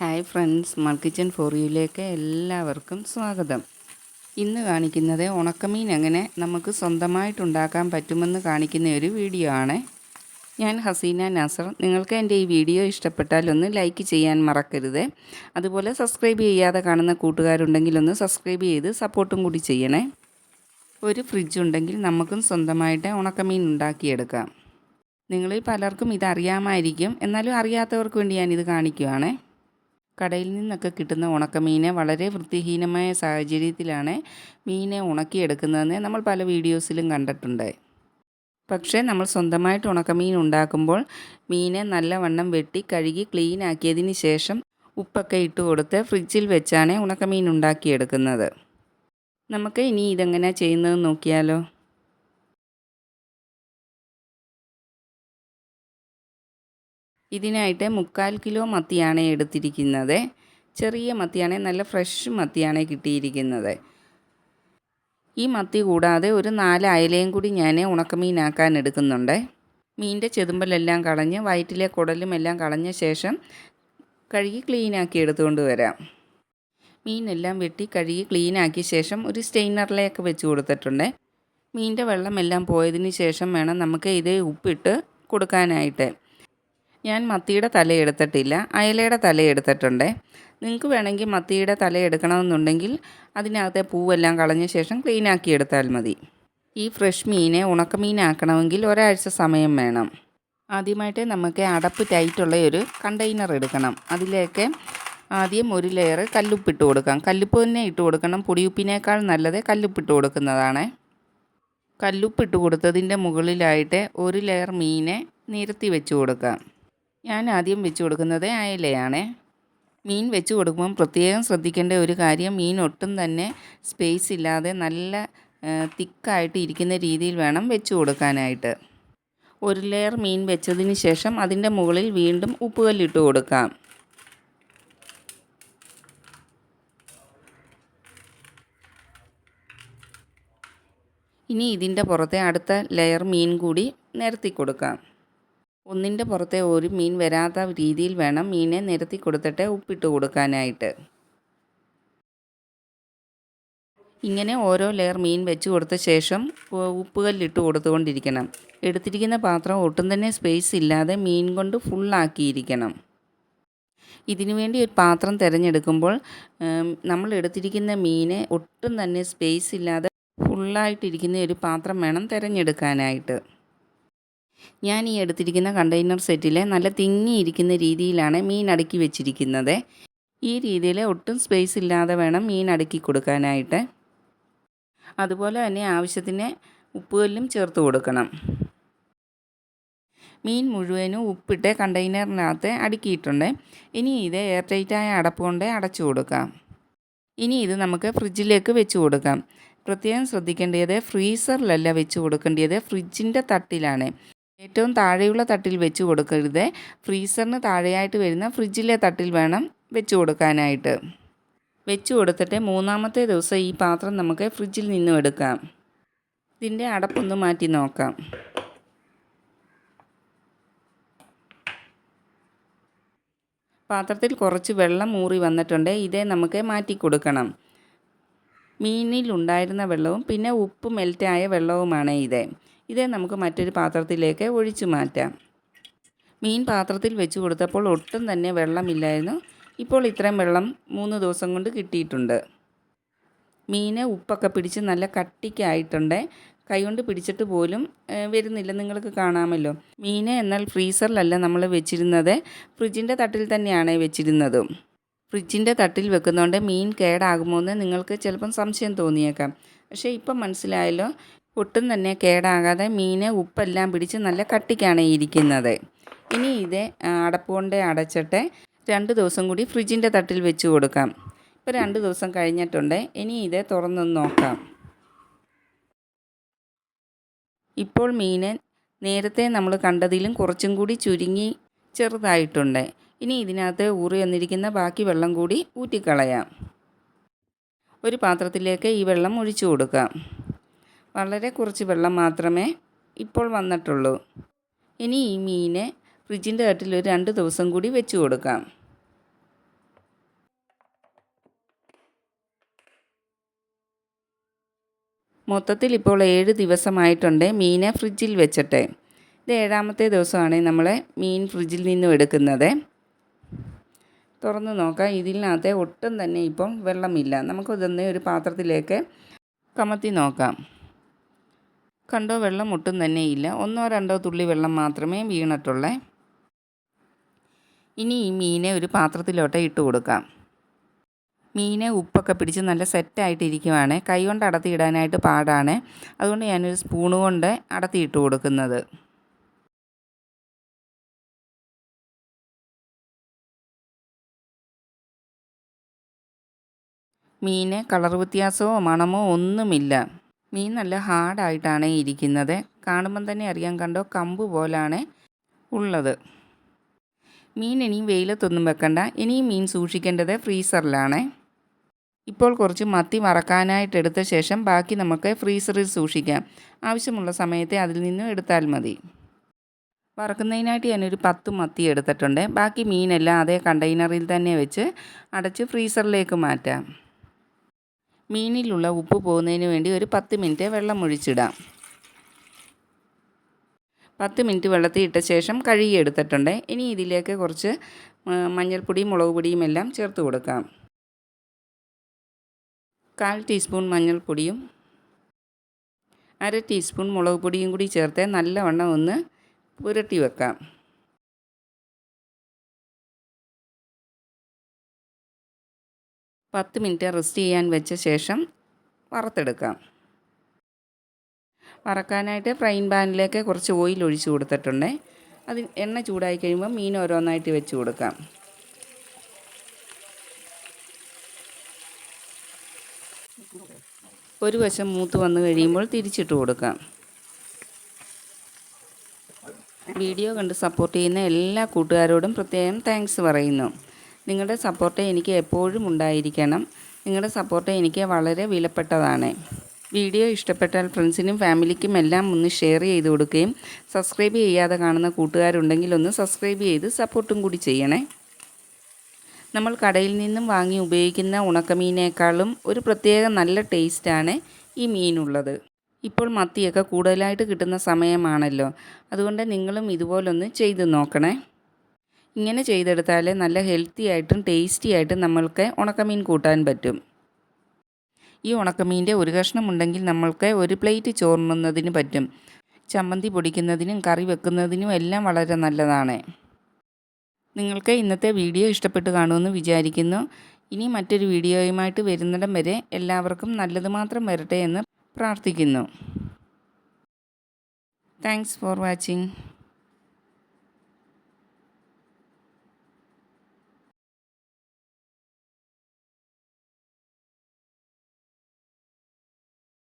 Hi friends മൾക്കിച്ചൻ for യുയിലേക്ക് എല്ലാവർക്കും സ്വാഗതം. ഇന്ന് കാണിക്കുന്നത് ഉണക്കമീൻ എങ്ങനെ നമുക്ക് സ്വന്തമായിട്ടുണ്ടാക്കാൻ പറ്റുമെന്ന് കാണിക്കുന്ന ഒരു വീഡിയോ ആണ്. ഞാൻ ഹസീന നസർ. നിങ്ങൾക്ക് എന്റെ ഈ വീഡിയോ ഇഷ്ടപ്പെട്ടാൽ ഒന്ന് ലൈക്ക് ചെയ്യാൻ മറക്കരുത്. അതുപോലെ സബ്സ്ക്രൈബ് ചെയ്യാതെ കാണുന്ന കൂട്ടുകാരുണ്ടെങ്കിൽ ഒന്ന് സബ്സ്ക്രൈബ് ചെയ്ത് സപ്പോർട്ടും കൂടി ചെയ്യണേ. ഒരു ഫ്രിഡ്ജ് ഉണ്ടെങ്കിൽ നമുക്കും സ്വന്തമായിട്ട് ഉണക്കമീൻ ഉണ്ടാക്കിയെടുക്കാം. നിങ്ങളിൽ പലർക്കും ഇതറിയാമായിരിക്കും എന്നാലും അറിയാത്തവർക്ക് വേണ്ടി ഞാനിത് കാണിക്കുകയാണേ കടയിൽ നിന്നൊക്കെ കിട്ടുന്ന ഉണക്കമീനെ വളരെ വൃത്തിഹീനമായ സാഹചര്യത്തിലാണ് മീനെ ഉണക്കിയെടുക്കുന്നതെന്ന് നമ്മൾ പല വീഡിയോസിലും കണ്ടിട്ടുണ്ട്. പക്ഷേ നമ്മൾ സ്വന്തമായിട്ട് ഉണക്കമീൻ ഉണ്ടാക്കുമ്പോൾ മീനെ നല്ലവണ്ണം വെട്ടി കഴുകി ക്ലീൻ ആക്കിയതിന് ശേഷം ഉപ്പൊക്കെ ഇട്ട് കൊടുത്ത് ഫ്രിഡ്ജിൽ വെച്ചാണ് ഉണക്കമീൻ ഉണ്ടാക്കിയെടുക്കുന്നത്. നമുക്ക് ഇനി ഇതെങ്ങനെയാണ് ചെയ്യുന്നതെന്ന് നോക്കിയാലോ? ഇതിനായിട്ട് മുക്കാൽ കിലോ മത്തിയാണ് എടുത്തിരിക്കുന്നത്. ചെറിയ മത്തിയാണ് നല്ല ഫ്രഷ് മത്തിയാണ് കിട്ടിയിരിക്കുന്നത്. ഈ മത്തി കൂടാതെ ഒരു നാല് അയലയും കൂടി ഞാൻ ഉണക്കമീനാക്കാൻ എടുക്കുന്നുണ്ട്. മീനിന്റെ ചെതുമ്പലെല്ലാം കളഞ്ഞ് വയറ്റിലെ കുടലും എല്ലാം കളഞ്ഞ ശേഷം കഴുകി ക്ലീനാക്കി എടുത്തുകൊണ്ട് വരാം. മീനെല്ലാം വെട്ടി കഴുകി ക്ലീനാക്കിയ ശേഷം ഒരു സ്റ്റെയിനറിലേക്ക് വെച്ച് കൊടുത്തിട്ടുണ്ട്. മീനിന്റെ വെള്ളമെല്ലാം പോയതിന് ശേഷം വേണം നമുക്ക് ഇത് ഉപ്പിട്ട് കൊടുക്കാനായിട്ട്. ഞാൻ മത്തിയുടെ തല എടുത്തിട്ടില്ല അയലയുടെ തല എടുത്തിട്ടുണ്ട്. നിങ്ങൾക്ക് വേണമെങ്കിൽ മത്തിയുടെ തല എടുക്കണമെന്നുണ്ടെങ്കിൽ അതിനകത്തെ പൂവെല്ലാം കളഞ്ഞ ശേഷം ക്ലീനാക്കി എടുത്താൽ മതി. ഈ ഫ്രഷ് മീനെ ഉണക്കമീനാക്കണമെങ്കിൽ ഒരാഴ്ച സമയം വേണം. ആദ്യമായിട്ട് നമുക്ക് അടപ്പ് ടൈറ്റുള്ള ഒരു കണ്ടെയ്നർ എടുക്കണം. അതിലേക്ക് ആദ്യം ഒരു ലെയർ കല്ലുപ്പിട്ട് കൊടുക്കാം. കല്ലുപ്പ് തന്നെ ഇട്ട് കൊടുക്കണം. പൊടിയുപ്പിനേക്കാൾ നല്ലത് കല്ലുപ്പിട്ട് കൊടുക്കുന്നതാണ്. കല്ലുപ്പിട്ട് കൊടുത്തതിന്റെ മുകളിലായിട്ട് ഒരു ലെയർ മീനെ നിരത്തി വെച്ച് കൊടുക്കാം. ഞാൻ ആദ്യം വെച്ച് കൊടുക്കുന്നത് അയലയാണ്. മീൻ വെച്ച് കൊടുക്കുമ്പം പ്രത്യേകം ശ്രദ്ധിക്കേണ്ട ഒരു കാര്യം മീൻ ഒട്ടും തന്നെ സ്പേസ് ഇല്ലാതെ നല്ല തിക്കായിട്ട് ഇരിക്കുന്ന രീതിയിൽ വേണം വെച്ച് കൊടുക്കാനായിട്ട്. ഒരു ലെയർ മീൻ വെച്ചതിന് ശേഷം അതിന്റെ മുകളിൽ വീണ്ടും ഉപ്പുകല്ലിട്ട് കൊടുക്കാം. ഇനി ഇതിന്റെ പുറത്തെ അടുത്ത ലെയർ മീൻ കൂടി നിരത്തി കൊടുക്കാം. ഒന്നിന്റെ പുറത്തെ ഒരു മീൻ വരാത്ത രീതിയിൽ വേണം മീനെ നിരത്തി കൊടുത്തിട്ട് ഉപ്പിട്ട് കൊടുക്കാനായിട്ട്. ഇങ്ങനെ ഓരോ ലെയർ മീൻ വെച്ച് കൊടുത്ത ശേഷം ഉപ്പുകല്ലിട്ട് കൊടുത്തുകൊണ്ടിരിക്കണം. എടുത്തിരിക്കുന്ന പാത്രം ഒട്ടും തന്നെ സ്പേസ് ഇല്ലാതെ മീൻ കൊണ്ട് ഫുള്ളാക്കിയിരിക്കണം ഇതിനു വേണ്ടി ഒരു പാത്രം തിരഞ്ഞെടുക്കുമ്പോൾ നമ്മൾ എടുത്തിരിക്കുന്ന മീനെ ഒട്ടും തന്നെ സ്പേസ് ഇല്ലാതെ ഫുള്ളായിട്ടിരിക്കുന്ന ഒരു പാത്രം വേണം തിരഞ്ഞെടുക്കാനായിട്ട്. ഞാൻ ഈ എടുത്തിരിക്കുന്ന കണ്ടെയ്നർ സെറ്റിൽ നല്ല തിങ്ങിയിരിക്കുന്ന രീതിയിലാണ് മീൻ അടുക്കി വെച്ചിരിക്കുന്നത്. ഈ രീതിയിൽ ഒട്ടും സ്പേസ് ഇല്ലാതെ വേണം മീൻ അടുക്കി കൊടുക്കാനായിട്ട്. അതുപോലെ തന്നെ ആവശ്യത്തിന് ഉപ്പുകല്ലും ചേർത്ത് കൊടുക്കണം. മീൻ മുഴുവനും ഉപ്പിട്ട് കണ്ടെയ്നറിനകത്ത് അടുക്കിയിട്ടുണ്ട്. ഇനി ഇത് എയർ ടൈറ്റായ അടപ്പ് കൊണ്ട് അടച്ചു കൊടുക്കാം. ഇനി ഇത് നമുക്ക് ഫ്രിഡ്ജിലേക്ക് വെച്ച് കൊടുക്കാം. പ്രത്യേകം ശ്രദ്ധിക്കേണ്ടത് ഫ്രീസറിലല്ല വെച്ച് കൊടുക്കേണ്ടത് ഫ്രിഡ്ജിന്റെ തട്ടിലാണ്. ഏറ്റവും താഴെയുള്ള തട്ടിൽ വെച്ച് കൊടുക്കരുത്. ഫ്രീസറിന് താഴെയായിട്ട് വരുന്ന ഫ്രിഡ്ജിലെ തട്ടിൽ വേണം വെച്ച് കൊടുക്കാനായിട്ട്. വെച്ച് കൊടുത്തിട്ട് മൂന്നാമത്തെ ദിവസം ഈ പാത്രം നമുക്ക് ഫ്രിഡ്ജിൽ നിന്നും എടുക്കാം. ഇതിന്റെ അടപ്പൊന്ന് മാറ്റി നോക്കാം. പാത്രത്തിൽ കുറച്ച് വെള്ളം മൂറി വന്നിട്ടുണ്ട്. ഇതേ നമുക്ക് മാറ്റി കൊടുക്കണം. മീനിലുണ്ടായിരുന്ന വെള്ളവും പിന്നെ ഉപ്പ് മെൽറ്റായ വെള്ളവുമാണ് ഇത്. ഇതേ നമുക്ക് മറ്റൊരു പാത്രത്തിലേക്ക് ഒഴിച്ചു മാറ്റാം. മീൻ പാത്രത്തിൽ വെച്ച് കൊടുത്തപ്പോൾ ഒട്ടും തന്നെ വെള്ളമില്ലായിരുന്നു. ഇപ്പോൾ ഇത്രയും വെള്ളം മൂന്ന് ദിവസം കൊണ്ട് കിട്ടിയിട്ടുണ്ട്. മീന് ഉപ്പൊക്കെ പിടിച്ച് നല്ല കട്ടിക്കായിട്ടുണ്ട്. കൈകൊണ്ട് പിടിച്ചിട്ട് പോലും വരുന്നില്ല. നിങ്ങൾക്ക് കാണാമല്ലോ. മീന് എന്നാൽ ഫ്രീസറിലല്ല നമ്മൾ വെച്ചിരുന്നത്. ഫ്രിഡ്ജിന്റെ തട്ടിൽ തന്നെയാണ് വെച്ചിരുന്നത്. ഫ്രിഡ്ജിന്റെ തട്ടിൽ വെക്കുന്നതുകൊണ്ട് മീൻ കേടാകുമോ എന്ന് നിങ്ങൾക്ക് ചിലപ്പം സംശയം തോന്നിയേക്കാം. പക്ഷേ ഇപ്പം മനസ്സിലായല്ലോ. ഒട്ടും തന്നെ കേടാകാതെ മീൻ ഉപ്പെല്ലാം പിടിച്ച് നല്ല കട്ടിക്കാണ് ഇരിക്കുന്നത്. ഇനി ഇത് അടപ്പുകൊണ്ട് അടച്ചിട്ട് രണ്ട് ദിവസം കൂടി ഫ്രിഡ്ജിന്റെ തട്ടിൽ വെച്ച് കൊടുക്കാം. ഇപ്പോൾ രണ്ട് ദിവസം കഴിഞ്ഞിട്ടുണ്ട്. ഇനി ഇത് തുറന്നൊന്ന് നോക്കാം. ഇപ്പോൾ മീൻ നേരത്തെ നമ്മൾ കണ്ടതിലും കുറച്ചും കൂടി ചുരുങ്ങി ചെറുതായിട്ടുണ്ട്. ഇനി ഇതിനകത്ത് ഊറി വന്നിരിക്കുന്ന ബാക്കി വെള്ളം കൂടി ഊറ്റിക്കളയാം. ഒരു പാത്രത്തിലേക്ക് ഈ വെള്ളം ഒഴിച്ചു കൊടുക്കാം. വളരെ കുറച്ച് വെള്ളം മാത്രമേ ഇപ്പോൾ വന്നിട്ടുള്ളൂ. ഇനി ഈ മീനെ ഫ്രിഡ്ജിന്റെ കട്ടിൽ ഒരു രണ്ട് ദിവസം കൂടി വെച്ച് കൊടുക്കാം. മൊത്തത്തിൽ ഇപ്പോൾ ഏഴ് ദിവസമായിട്ടുണ്ട് മീനെ ഫ്രിഡ്ജിൽ വെച്ചിട്ട്. ഇത് ഏഴാമത്തെ ദിവസമാണ് നമ്മൾ മീൻ ഫ്രിഡ്ജിൽ നിന്നും എടുക്കുന്നത്. തുറന്ന് നോക്കാം. ഇതിനകത്ത് ഒട്ടും തന്നെ ഇപ്പം വെള്ളമില്ല. നമുക്കിതൊന്ന് ഒരു പാത്രത്തിലേക്ക് കമത്തി നോക്കാം. കണ്ടോ വെള്ളം ഒട്ടും തന്നെ ഇല്ല ഒന്നോ രണ്ടോ തുള്ളി വെള്ളം മാത്രമേ വീണിട്ടുള്ളേ. ഇനി ഈ മീനെ ഒരു പാത്രത്തിലോട്ട് ഇട്ട് കൊടുക്കാം. മീനെ ഉപ്പൊക്കെ പിടിച്ച് നല്ല സെറ്റായിട്ടിരിക്കുവാണ്. കൈ കൊണ്ട് അടത്തിയിടാനായിട്ട് പാടാണ്. അതുകൊണ്ട് ഞാനൊരു സ്പൂണ് കൊണ്ട് അടത്തിയിട്ട് കൊടുക്കുന്നത്. മീന് കളർ വ്യത്യാസമോ മണമോ ഒന്നുമില്ല. മീൻ നല്ല ഹാർഡായിട്ടാണ് ഇരിക്കുന്നത്. കാണുമ്പം തന്നെ അറിയാൻ കണ്ടോ കമ്പ് പോലാണ് ഉള്ളത്. മീൻ ഇനിയും വെയിലത്തൊന്നും വെക്കണ്ട. ഇനിയും മീൻ സൂക്ഷിക്കേണ്ടത് ഫ്രീസറിലാണ്. ഇപ്പോൾ കുറച്ച് മത്തി മറക്കാനായിട്ട് എടുത്ത ശേഷം ബാക്കി നമുക്ക് ഫ്രീസറിൽ സൂക്ഷിക്കാം. ആവശ്യമുള്ള സമയത്തെ അതിൽ നിന്നും എടുത്താൽ മതി. വറക്കുന്നതിനായിട്ട് ഞാനൊരു പത്ത് മത്തി എടുത്തിട്ടുണ്ട്. ബാക്കി മീനെല്ലാം അതേ കണ്ടെയ്നറിൽ തന്നെ വെച്ച് അടച്ച് ഫ്രീസറിലേക്ക് മാറ്റാം. മീനിലുള്ള ഉപ്പ് പോകുന്നതിന് വേണ്ടി ഒരു പത്ത് മിനിറ്റ് വെള്ളം ഒഴിച്ചിടാം. പത്ത് മിനിറ്റ് വെള്ളത്തിൽ ഇട്ട ശേഷം കഴുകി എടുത്തിട്ടുണ്ട്. ഇനി ഇതിലേക്ക് കുറച്ച് മഞ്ഞൾപ്പൊടിയും മുളക് പൊടിയും എല്ലാം ചേർത്ത് കൊടുക്കാം. കാൽ ടീസ്പൂൺ മഞ്ഞൾപ്പൊടിയും അര ടീസ്പൂൺ മുളക് പൊടിയും കൂടി ചേർത്ത് നല്ലവണ്ണം ഒന്ന് പുരട്ടി വെക്കാം. പത്ത് മിനിറ്റ് റെസ്റ്റ് ചെയ്യാൻ വെച്ച ശേഷം വറുത്തെടുക്കാം. വറക്കാനായിട്ട് ഫ്രൈൻ പാനിലേക്ക് കുറച്ച് ഓയിൽ ഒഴിച്ച് കൊടുത്തിട്ടുണ്ട്. അത് എണ്ണ ചൂടായി കഴിയുമ്പോൾ മീൻ ഓരോന്നായിട്ട് വെച്ച് കൊടുക്കാം. ഒരു വശം മൂത്ത് വന്നു കഴിയുമ്പോൾ തിരിച്ചിട്ട് കൊടുക്കാം. വീഡിയോ കണ്ട് സപ്പോർട്ട് ചെയ്യുന്ന എല്ലാ കൂട്ടുകാരോടും പ്രത്യേകം താങ്ക്സ് പറയുന്നു. നിങ്ങളുടെ സപ്പോർട്ട് എനിക്ക് എപ്പോഴും ഉണ്ടായിരിക്കണം. നിങ്ങളുടെ സപ്പോർട്ട് എനിക്ക് വളരെ വിലപ്പെട്ടതാണ്. വീഡിയോ ഇഷ്ടപ്പെട്ടാൽ ഫ്രണ്ട്സിനും ഫാമിലിക്കും എല്ലാം ഒന്ന് ഷെയർ ചെയ്ത് കൊടുക്കുകയും സബ്സ്ക്രൈബ് ചെയ്യാതെ കാണുന്ന കൂട്ടുകാരുണ്ടെങ്കിൽ ഒന്ന് സബ്സ്ക്രൈബ് ചെയ്ത് സപ്പോർട്ടും കൂടി ചെയ്യണേ. നമ്മൾ കടയിൽ നിന്നും വാങ്ങി ഉപയോഗിക്കുന്ന ഉണക്കമീനേക്കാളും ഒരു പ്രത്യേക നല്ല ടേസ്റ്റാണ് ഈ മീനുള്ളത്. ഇപ്പോൾ മത്തിയൊക്കെ കൂടുതലായിട്ട് കിട്ടുന്ന സമയമാണല്ലോ. അതുകൊണ്ട് നിങ്ങളും ഇതുപോലൊന്ന് ചെയ്ത് നോക്കണേ. ഇങ്ങനെ ചെയ്തെടുത്താൽ നല്ല ഹെൽത്തി ആയിട്ടും ടേസ്റ്റി ആയിട്ടും നമ്മൾക്ക് ഉണക്കമീൻ കൂട്ടാൻ പറ്റും. ഈ ഉണക്കമീന്റെ ഒരു കഷ്ണം ഉണ്ടെങ്കിൽ നമ്മൾക്ക് ഒരു പ്ലേറ്റ് ചോർണുന്നതിന് പറ്റും. ചമ്മന്തി പൊടിക്കുന്നതിനും കറി വെക്കുന്നതിനും എല്ലാം വളരെ നല്ലതാണ്. നിങ്ങൾക്ക് ഇന്നത്തെ വീഡിയോ ഇഷ്ടപ്പെട്ട് കാണുമെന്ന് വിചാരിക്കുന്നു. ഇനി മറ്റൊരു വീഡിയോയുമായിട്ട് വരുന്നിടം വരെ എല്ലാവർക്കും നല്ലത് മാത്രം വരട്ടെ എന്ന് പ്രാർത്ഥിക്കുന്നു. Thanks for watching